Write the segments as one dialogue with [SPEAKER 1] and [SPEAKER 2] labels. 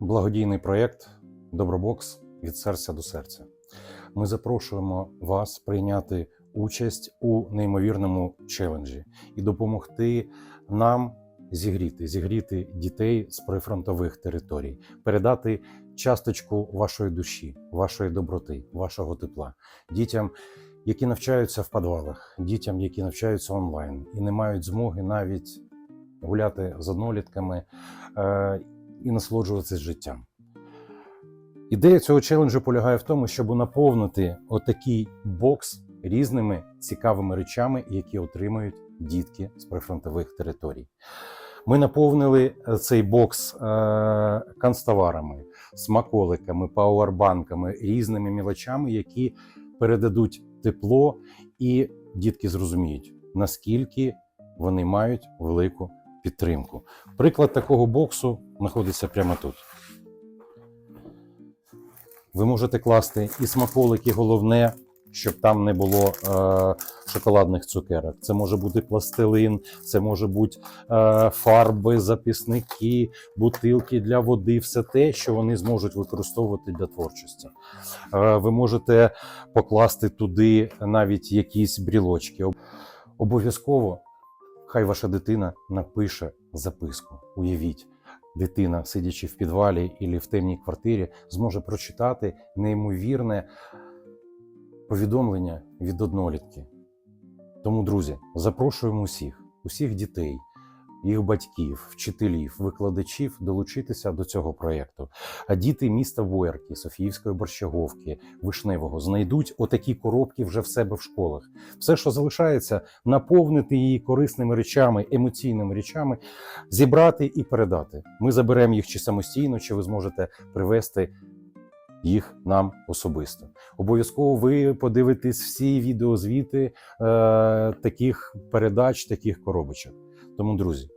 [SPEAKER 1] благодійний проєкт Добробокс від серця до серця. Ми запрошуємо вас прийняти участь у неймовірному челенджі і допомогти нам зігріти, зігріти дітей з прифронтових територій, передати часточку вашої душі, вашої доброти, вашого тепла дітям, які навчаються в підвалах, дітям, які навчаються онлайн і не мають змоги навіть гуляти з однолітками е, і насолоджуватися життям. Ідея цього челенджу полягає в тому, щоб наповнити отакий бокс різними цікавими речами, які отримують дітки з прифронтових територій. Ми наповнили е, цей бокс е, канцтоварами, смаколиками, пауербанками, різними мілочами, які передадуть тепло, і дітки зрозуміють, наскільки вони мають велику підтримку. Приклад такого боксу знаходиться прямо тут. Ви можете класти і смаколики, головне, щоб там не було е, шоколадних цукерок. Це може бути пластилин, це може бути е, фарби, записники, бутилки для води, все те, що вони зможуть використовувати для творчості. Е, ви можете покласти туди навіть якісь брілочки. Обов'язково хай ваша дитина напише записку. Уявіть, дитина, сидячи в підвалі і в темній квартирі, зможе прочитати неймовірне повідомлення від однолітки. Тому, друзі, запрошуємо усіх, усіх дітей, їх батьків, вчителів, викладачів долучитися до цього проєкту. А діти міста Воярки, Софіївської Борщаговки, Вишневого знайдуть отакі коробки вже в себе в школах. Все, що залишається, наповнити її корисними речами, емоційними речами, зібрати і передати. Ми заберемо їх чи самостійно, чи ви зможете привезти їх нам особисто. Обов'язково ви подивитесь всі відеозвіти е, таких передач, таких коробочок. Тому, друзі,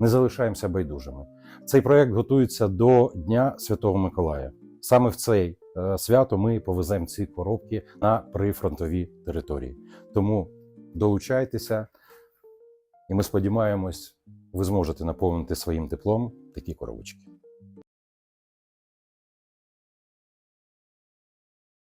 [SPEAKER 1] не залишаємося байдужими. Цей проект готується до Дня Святого Миколая. Саме в цей е, свято ми повеземо ці коробки на прифронтові території. Тому долучайтеся, і ми сподіваємось, ви зможете наповнити своїм теплом такі коробочки.